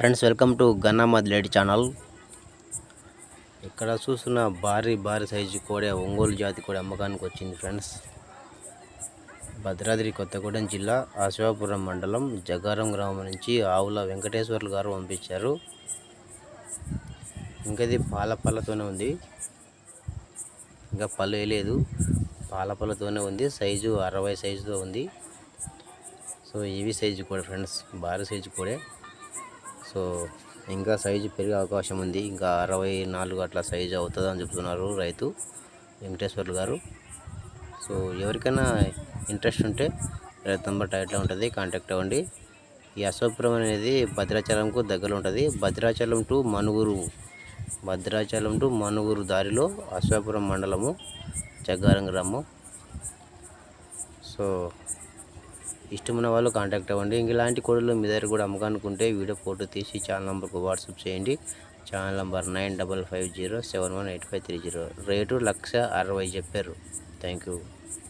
Friends welcome to గన్నామద్ lady channel ఇక్కడ చూస్తున్న భారీ భారీ సైజు కోడే ఒంగోలు జాతి కోడి అమ్మకానికి వచ్చింది ఫ్రెండ్స్ భద్రాద్రి కొత్తగూడెం జిల్లా ఆశివాపురం మండలం జగారం గ్రామం నుంచి ఆవుల వెంకటేశ్వర్లు గారు పంపించారు. ఇంకా ఇది పాల పళ్ళతోనే ఉంది. ఇంకా పళ్ళు వేయలేదు. పాల పళ్ళతోనే ఉంది. సైజు అరవై సైజుతో ఉంది. సో ఇవి సైజు కూడా ఫ్రెండ్స్ భారీ సైజు కూడా. సో ఇంకా సైజు పెరిగే అవకాశం ఉంది. ఇంకా అరవై నాలుగు అట్లా సైజు అవుతుంది అని చెప్తున్నారు రైతు వెంకటేశ్వర్లు గారు. సో ఎవరికైనా ఇంట్రెస్ట్ ఉంటే రైతు నెంబర్ టైట్లో ఉంటుంది. కాంటాక్ట్ అవ్వండి. ఈ అశోపురం అనేది భద్రాచలంకు దగ్గర ఉంటుంది. భద్రాచలం టు మనుగురు. భద్రాచలం టు మనుగురు దారిలో అశ్వాపురం మండలము జగ్గారం గ్రామం. సో ఇష్టమున్న వాళ్ళు కాంటాక్ట్ అవ్వండి. ఇంక ఇలాంటి కోడలు మీ దగ్గర కూడా అమ్మకానుకుంటే వీడియో ఫోటో తీసి ఛానల్ నెంబర్కు వాట్సాప్ చేయండి. Channel number nine double five zero seven one eight five three zero rate lakh అరవై చెప్పారు. Thank you